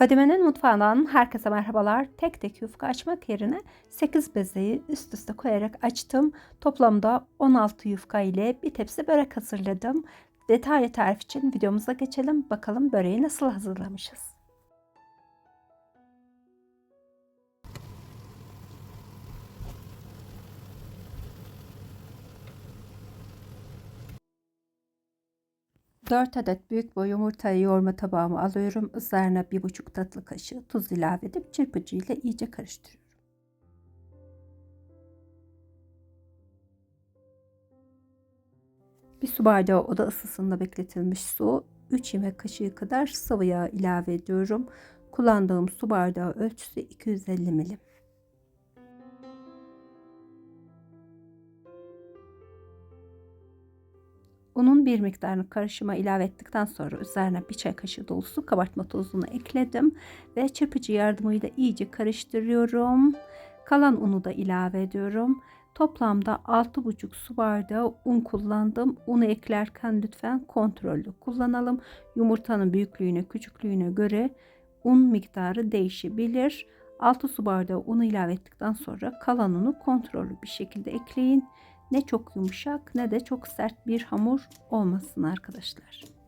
Fadime'nin mutfağından herkese merhabalar. Tek tek yufka açmak yerine 8 bezeyi üst üste koyarak açtım. Toplamda 16 yufka ile bir tepsi börek hazırladım. Detaylı tarif için videomuza geçelim. Bakalım böreği nasıl hazırlamışız. Dört adet büyük boy yumurtayı yoğurma tabağıma alıyorum. Üzerine bir buçuk tatlı kaşığı tuz ilave edip çırpıcı ile iyice karıştırıyorum. Bir su bardağı oda ısısında bekletilmiş su, 3 yemek kaşığı kadar sıvı yağ ilave ediyorum. Kullandığım su bardağı ölçüsü 250 milim. Unun bir miktarını karışıma ilave ettikten sonra üzerine bir çay kaşığı dolusu kabartma tozunu ekledim ve çırpıcı yardımıyla iyice karıştırıyorum. Kalan unu da ilave ediyorum. Toplamda 6,5 su bardağı un kullandım. Unu eklerken lütfen kontrollü kullanalım. Yumurtanın büyüklüğüne, küçüklüğüne göre un miktarı değişebilir. 6 su bardağı unu ilave ettikten sonra kalan unu kontrollü bir şekilde ekleyin ne çok yumuşak ne de çok sert bir hamur olmasın arkadaşlar.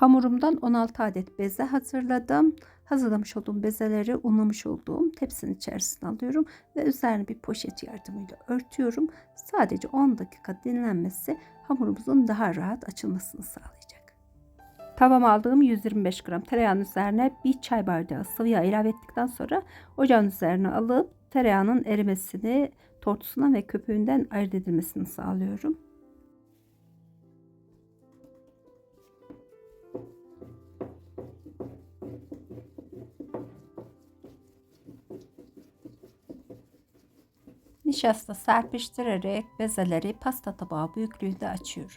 Hamurumdan 16 adet beze hazırladım. Hazırlamış olduğum bezeleri unlamış olduğum tepsinin içerisine alıyorum ve üzerine bir poşet yardımıyla örtüyorum. Sadece 10 dakika dinlenmesi hamurumuzun daha rahat açılmasını sağlayacak. Tavama aldığım 125 gram tereyağının üzerine bir çay bardağı sıvı yağ ilave ettikten sonra ocağın üzerine alıp tereyağının erimesini, tortusundan ve köpüğünden ayırt edilmesini sağlıyorum. Nişasta serpiştirerek bezeleri pasta tabağı büyüklüğünde açıyorum.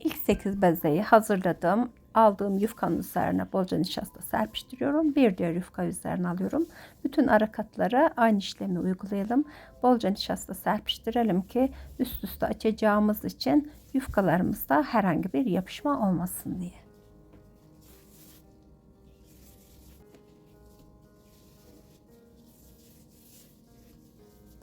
İlk 8 bezeyi hazırladım aldığım yufkanın üzerine bolca nişasta serpiştiriyorum. Bir diğer yufka üzerine alıyorum. Bütün ara katlara aynı işlemi uygulayalım. Bolca nişasta serpiştirelim ki üst üste açacağımız için yufkalarımızda herhangi bir yapışma olmasın diye.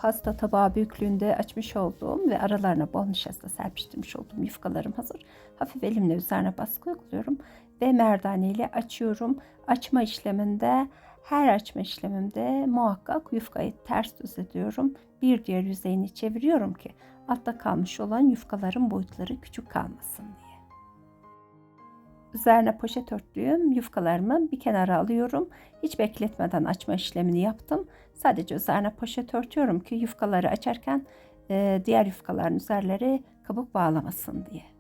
Pasta tabağı büyüklüğünde açmış olduğum ve aralarına bol nişasta serpiştirmiş olduğum yufkalarım hazır. Hafif elimle üzerine baskı uyguluyorum ve merdane ile açıyorum. Açma işleminde her açma işlemimde muhakkak yufkayı ters düz ediyorum. Bir diğer yüzeyini çeviriyorum ki altta kalmış olan yufkaların boyutları küçük kalmasın diye. Üzerine poşet örttüğüm yufkalarımı bir kenara alıyorum. Hiç bekletmeden açma işlemini yaptım. Sadece üzerine poşet örtüyorum ki yufkaları açarken diğer yufkaların üzerleri kabuk bağlamasın diye.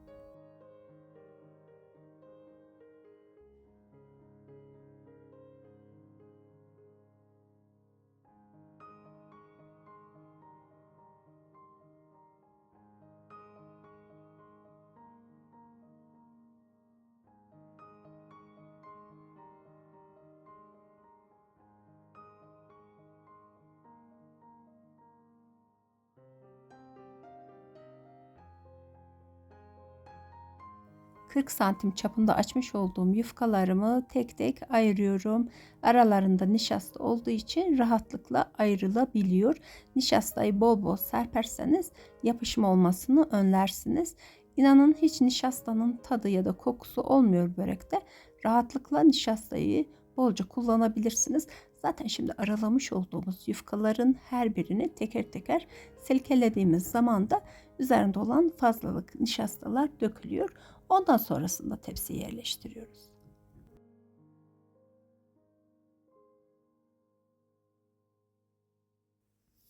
40 santim çapında açmış olduğum yufkalarımı tek tek ayırıyorum. Aralarında nişasta olduğu için rahatlıkla ayrılabiliyor. Nişastayı bol bol serperseniz yapışma olmasını önlersiniz. İnanın hiç nişastanın tadı ya da kokusu olmuyor börekte. Rahatlıkla nişastayı bolca kullanabilirsiniz. Zaten şimdi aralamış olduğumuz yufkaların her birini teker teker silkelediğimiz zaman da üzerinde olan fazlalık nişastalar dökülüyor. Ondan sonrasında tepsiye yerleştiriyoruz.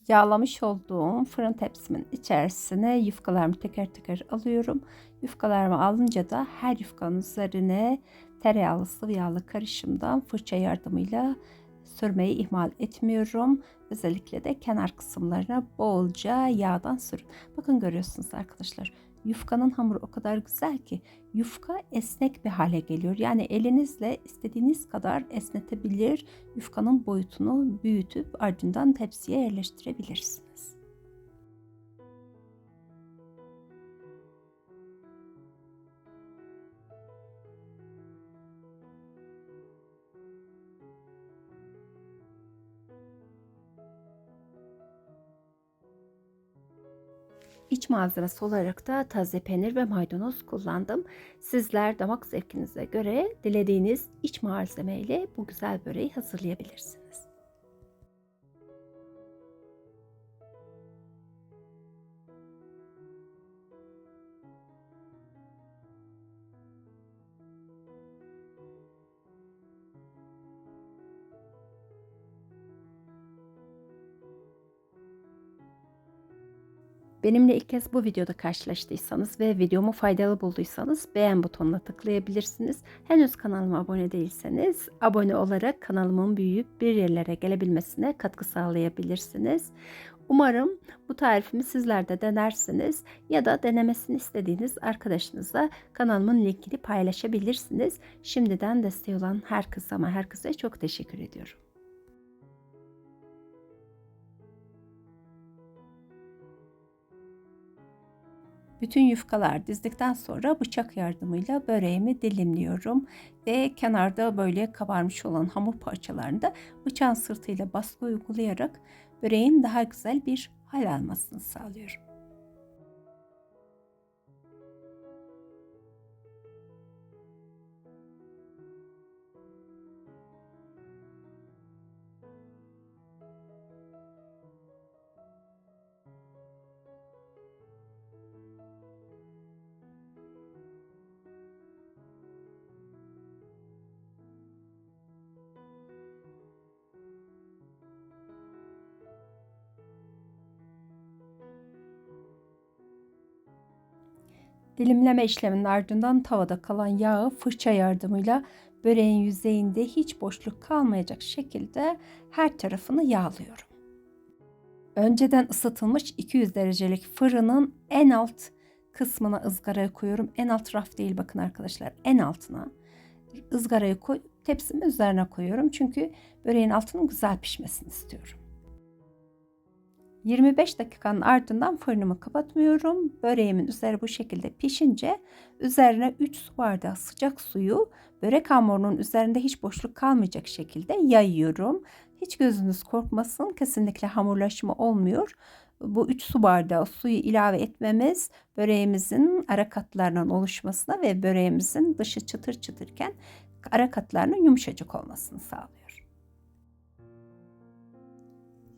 Yağlamış olduğum fırın tepsimin içerisine yufkalarımı teker teker alıyorum. Yufkalarımı alınca da her yufkanın üzerine tereyağlı sıvı yağlı karışımdan fırça yardımıyla sürmeyi ihmal etmiyorum. Özellikle de kenar kısımlarına bolca yağdan sürün. Bakın görüyorsunuz arkadaşlar. Yufkanın hamuru o kadar güzel ki yufka esnek bir hale geliyor. Yani elinizle istediğiniz kadar esnetebilir, yufkanın boyutunu büyütüp ardından tepsiye yerleştirebilirsiniz. İç malzemesi olarak da taze peynir ve maydanoz kullandım. Sizler damak zevkinize göre dilediğiniz iç malzemeyle bu güzel böreği hazırlayabilirsiniz. Benimle ilk kez bu videoda karşılaştıysanız ve videomu faydalı bulduysanız beğen butonuna tıklayabilirsiniz. Henüz kanalıma abone değilseniz abone olarak kanalımın büyüyüp bir yerlere gelebilmesine katkı sağlayabilirsiniz. Umarım bu tarifimi sizler de denersiniz ya da denemesini istediğiniz arkadaşınızla kanalımın linkini paylaşabilirsiniz. Şimdiden desteği olan herkese ama herkese çok teşekkür ediyorum. Bütün yufkalar dizdikten sonra bıçak yardımıyla böreğimi dilimliyorum ve kenarda böyle kabarmış olan hamur parçalarını da bıçağın sırtıyla baskı uygulayarak böreğin daha güzel bir hal almasını sağlıyorum. Dilimleme işleminin ardından tavada kalan yağı fırça yardımıyla böreğin yüzeyinde hiç boşluk kalmayacak şekilde her tarafını yağlıyorum. Önceden ısıtılmış 200 derecelik fırının en alt kısmına ızgaraya koyuyorum. En alt raf değil bakın arkadaşlar. En altına ızgarayı koy, tepsimin üzerine koyuyorum. Çünkü böreğin altının güzel pişmesini istiyorum. 25 dakikanın ardından fırınımı kapatmıyorum. Böreğimin üzeri bu şekilde pişince üzerine 3 su bardağı sıcak suyu börek hamurunun üzerinde hiç boşluk kalmayacak şekilde yayıyorum. Hiç gözünüz korkmasın kesinlikle hamurlaşma olmuyor. Bu 3 su bardağı suyu ilave etmemiz böreğimizin ara katlarından oluşmasına ve böreğimizin dışı çıtır çıtırken ara katlarının yumuşacık olmasını sağlıyor.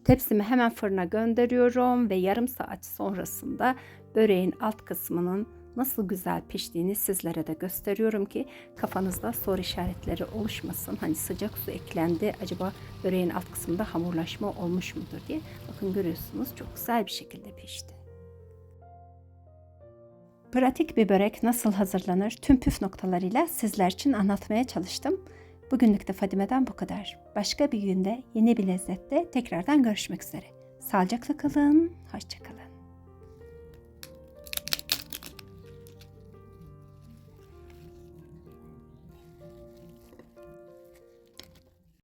Tepsimi hemen fırına gönderiyorum ve yarım saat sonrasında böreğin alt kısmının nasıl güzel piştiğini sizlere de gösteriyorum ki kafanızda soru işaretleri oluşmasın. Hani sıcak su eklendi acaba böreğin alt kısmında hamurlaşma olmuş mudur diye. Bakın görüyorsunuz çok güzel bir şekilde pişti. Pratik bir börek nasıl hazırlanır tüm püf noktalarıyla sizler için anlatmaya çalıştım. Bugünlük de Fadime'den bu kadar. Başka bir günde yeni bir lezzette tekrardan görüşmek üzere. Sağlıcakla kalın, hoşçakalın.